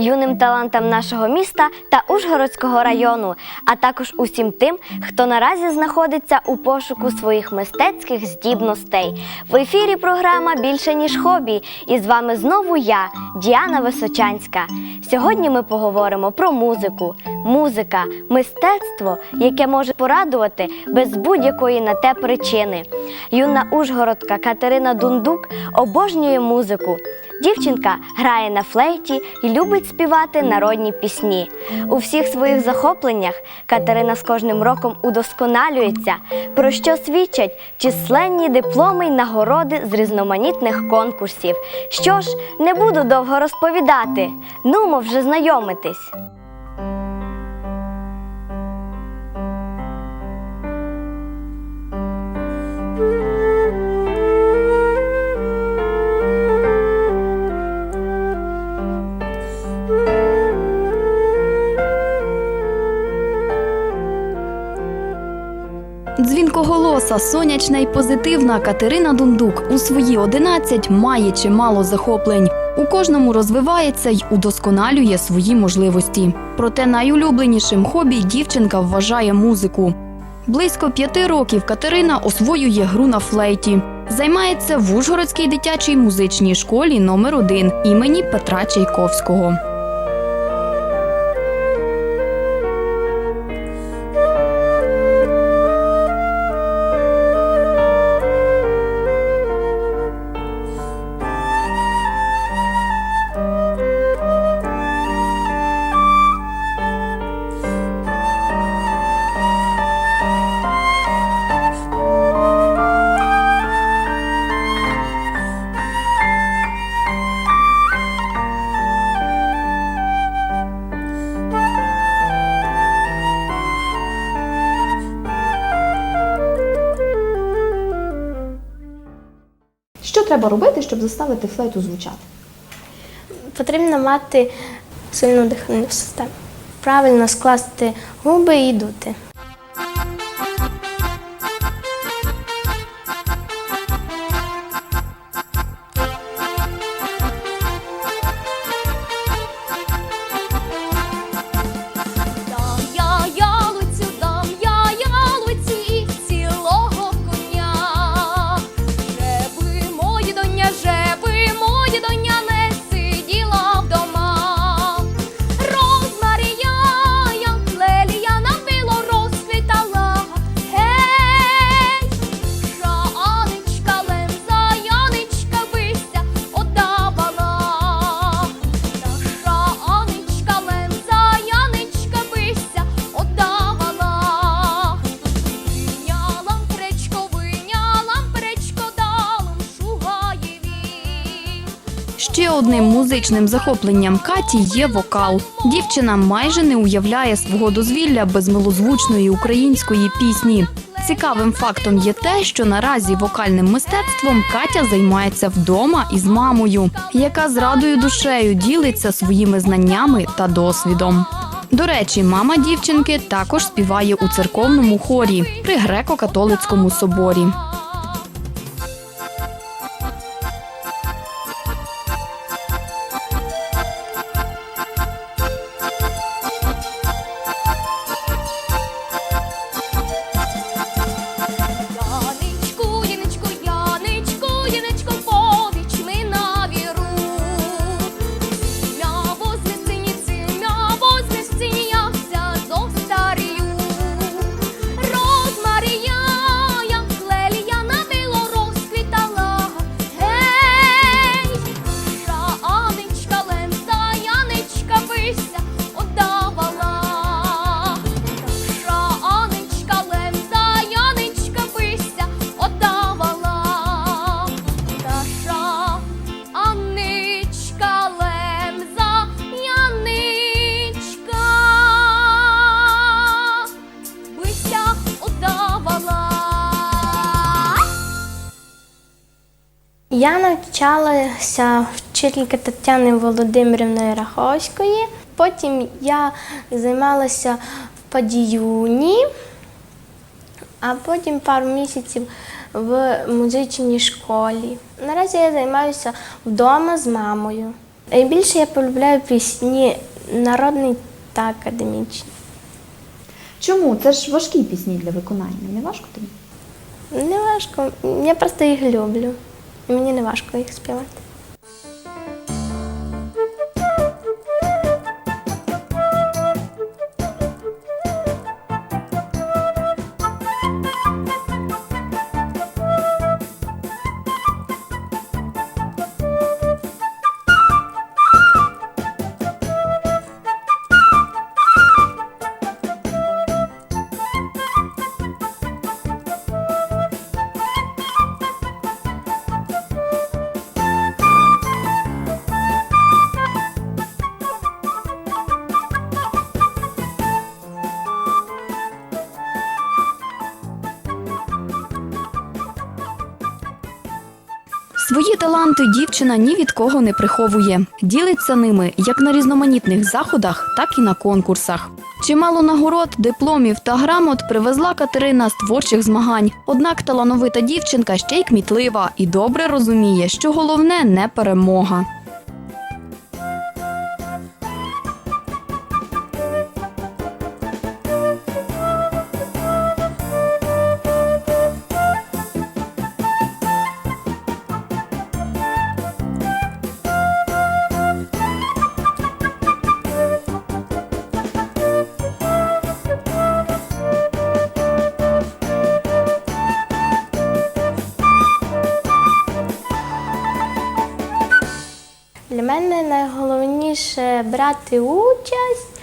юним талантам нашого міста та Ужгородського району, а також усім тим, хто наразі знаходиться у пошуку своїх мистецьких здібностей. В ефірі програма більше ніж хобі. І з вами знову я, Діана Височанська. Сьогодні ми поговоримо про музику. Музика мистецтво, яке може порадувати без будь-якої на те причини. Юна Ужгородка Катерина Дундук обожнює музику. Дівчинка грає на флейті і любить співати народні пісні. У всіх своїх захопленнях Катерина з кожним роком удосконалюється, про що свідчать численні дипломи й нагороди з різноманітних конкурсів. Що ж, не буду довго розповідати. Нумо вже знайомитись. Дзвінкоголоса, сонячна і позитивна Катерина Дундук у свої 11 має чимало захоплень. У кожному розвивається й удосконалює свої можливості. Проте найулюбленішим хобі дівчинка вважає музику. Близько п'яти років Катерина освоює гру на флейті. Займається в Ужгородській дитячій музичній школі номер 1 імені Петра Чайковського. Треба робити, щоб заставити флейту звучати? Потрібно мати сильну дихальну систему. Правильно скласти губи і дути. Музичним захопленням Каті є вокал. Дівчина майже не уявляє свого дозвілля без милозвучної української пісні. Цікавим фактом є те, що наразі вокальним мистецтвом Катя займається вдома із мамою, яка з радою душею ділиться своїми знаннями та досвідом. До речі, мама дівчинки також співає у церковному хорі при греко-католицькому соборі. Я навчалася вчительки Тетяни Володимирівної Раховської. Потім я займалася в падіюні, а потім пару місяців в музичній школі. Наразі я займаюся вдома з мамою. Найбільше я полюбляю пісні народні та академічні. Чому? Це ж важкі пісні для виконання. Не важко тобі? Не важко, я просто їх люблю. Мені не важко їх співати. Дівчина ні від кого не приховує. Ділиться ними як на різноманітних заходах, так і на конкурсах. Чимало нагород, дипломів та грамот привезла Катерина з творчих змагань. Однак талановита дівчинка ще й кмітлива і добре розуміє, що головне не перемога. Найголовніше брати участь,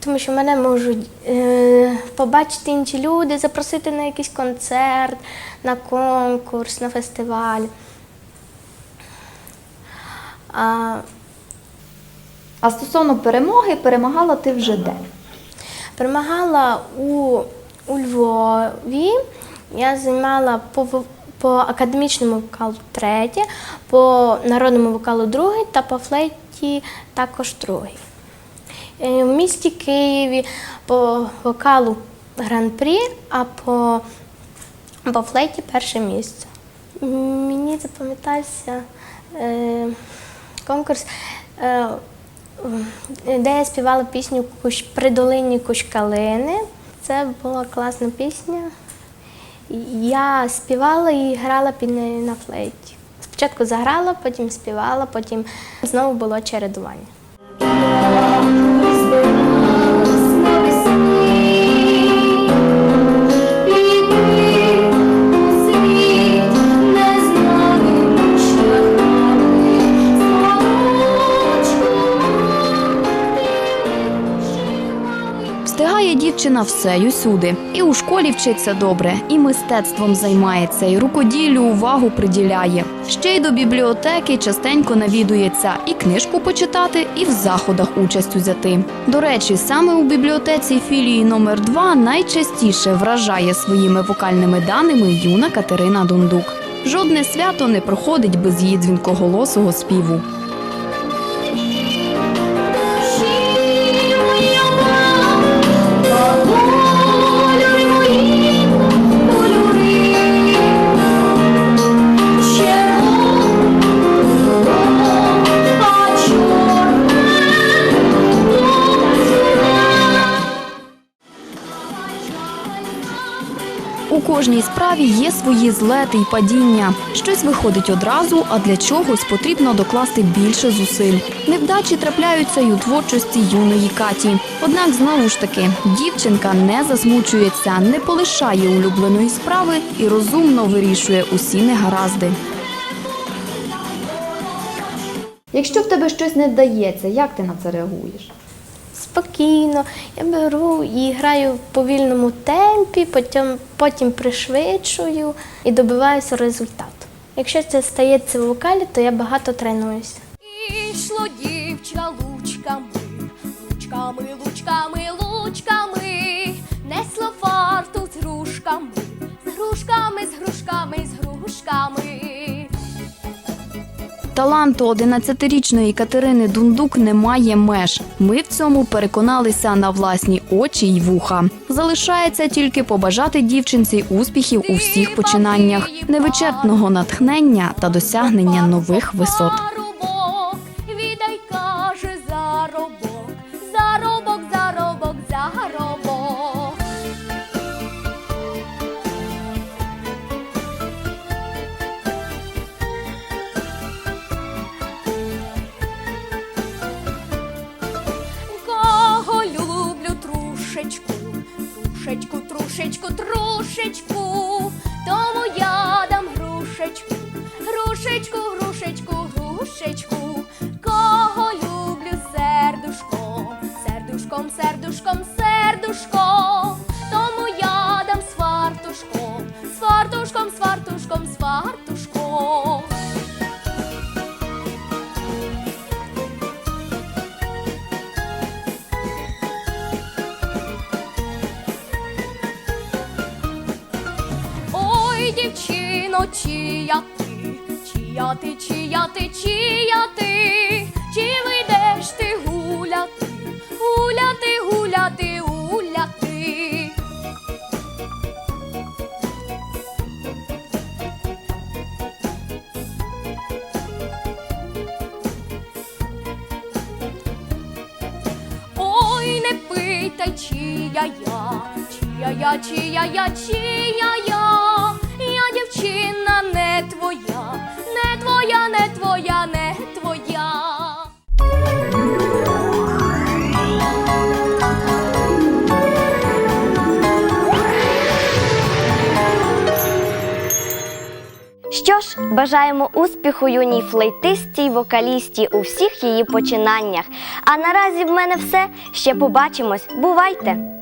тому що мене можуть е, побачити інші люди, запросити на якийсь концерт, на конкурс, на фестиваль. А, А стосовно перемоги, перемагала ти вже де? Перемагала у, у Львові. Я займала по, по академічному вокалу третє, по народному вокалу другий та по флейті також другий. Е, В місті Києві по вокалу гран-прі, а по, по флейті перше місце. Мені запам'ятався е, конкурс. Е, де я співала пісню «Кущ при долині кущ калини. Це була класна пісня. Я співала і грала під нею на флейті. Спочатку заграла, потім співала, потім знову було чередування. Встигає дівчина все й усюди. І у школі вчиться добре, і мистецтвом займається, і рукоділлю увагу приділяє. Ще й до бібліотеки частенько навідується і книжку почитати, і в заходах участь узяти. До речі, саме у бібліотеці філії номер 2 найчастіше вражає своїми вокальними даними юна Катерина Дундук. Жодне свято не проходить без її дзвінкоголосого співу. Кожній справі є свої злети й падіння. Щось виходить одразу, а для чогось потрібно докласти більше зусиль. Невдачі трапляються й у творчості юної Каті. Однак знову ж таки дівчинка не засмучується, не полишає улюбленої справи і розумно вирішує усі негаразди. Якщо в тебе щось не вдається, як ти на це реагуєш? Спокійно, я беру і граю в повільному темпі, потім, потім пришвидшую і добиваюся результату. Якщо це стається в вокалі, то я багато тренуюся. Ішло дівча лучками, лучками, лучками, лучками, несло фарту з грушками, з грушками, з грушками, з грушками. Таланту 11-річної Катерини Дундук немає меж. Ми в цьому переконалися на власні очі й вуха. Залишається тільки побажати дівчинці успіхів у всіх починаннях, невичерпного натхнення та досягнення нових висот. Трушечку, трушечку, трушечку, ти, чия ти, чия ти, чи вийдеш ти гуляти, гуляти, гуляти, гуляти. Ой, не питай, чия я, чия я, чия я, чия я, Що ж, бажаємо успіху юній флейтисті й вокалісті у всіх її починаннях. А наразі в мене все. Ще побачимось. Бувайте!